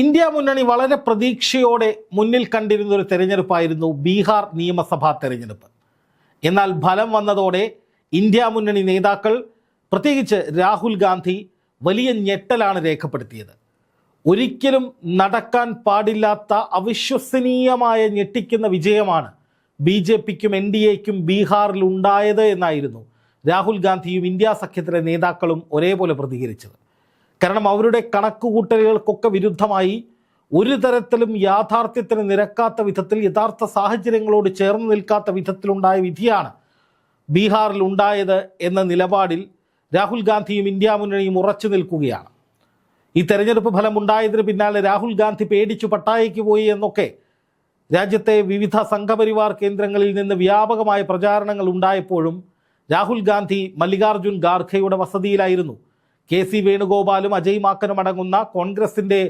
India മുന്നണി വളരെ പ്രതീക്ഷയോടെ മുന്നിൽ കണ്ടിരുന്ന ഒരു തെരഞ്ഞെടുപ്പായിരുന്നു ബീഹാർ നിയമസഭാ തെരഞ്ഞെടുപ്പ്. എന്നാൽ ഫലം വന്നതോടെ ഇന്ത്യ മുന്നണി നേതാക്കൾ പ്രത്യേകിച്ച് രാഹുൽ ഗാന്ധി വലിയ ഞെട്ടലാണ് രേഖപ്പെടുത്തിയത്. ഒരിക്കലും നടക്കാൻ പാടില്ലാത്ത അവിശ്വസനീയമായ ഞെട്ടിക്കുന്ന വിജയമാണ് ബി ജെ പിക്കും എൻ ഡി എക്കും ബീഹാറിൽ ഉണ്ടായത് എന്നായിരുന്നു രാഹുൽ ഗാന്ധിയും ഇന്ത്യ സഖ്യത്തിലെ നേതാക്കളും ഒരേപോലെ പ്രതികരിച്ചത്. കാരണം അവരുടെ കണക്കുകൂട്ടലുകൾക്കൊക്കെ വിരുദ്ധമായി ഒരു തരത്തിലും യാഥാർത്ഥ്യത്തിന് നിരക്കാത്ത വിധത്തിൽ യഥാർത്ഥ സാഹചര്യങ്ങളോട് ചേർന്ന് നിൽക്കാത്ത വിധത്തിലുണ്ടായ വിധിയാണ് ബീഹാറിൽ ഉണ്ടായത് എന്ന നിലപാടിൽ രാഹുൽ ഗാന്ധിയും ഇന്ത്യ മുന്നണിയും ഉറച്ചു നിൽക്കുകയാണ്. ഈ തെരഞ്ഞെടുപ്പ് ഫലം ഉണ്ടായതിന് പിന്നാലെ രാഹുൽ ഗാന്ധി പേടിച്ചു പട്ടായയ്ക്ക് പോയി എന്നൊക്കെ രാജ്യത്തെ വിവിധ സംഘപരിവാർ കേന്ദ്രങ്ങളിൽ നിന്ന് വ്യാപകമായ പ്രചാരണങ്ങൾ ഉണ്ടായപ്പോഴും രാഹുൽ ഗാന്ധി മല്ലികാർജുൻ ഖാർഖെയുടെ വസതിയിലായിരുന്നു. കെ സി വേണുഗോപാലും അജയ് മാക്കനും അടങ്ങുന്ന കോൺഗ്രസിന്റെ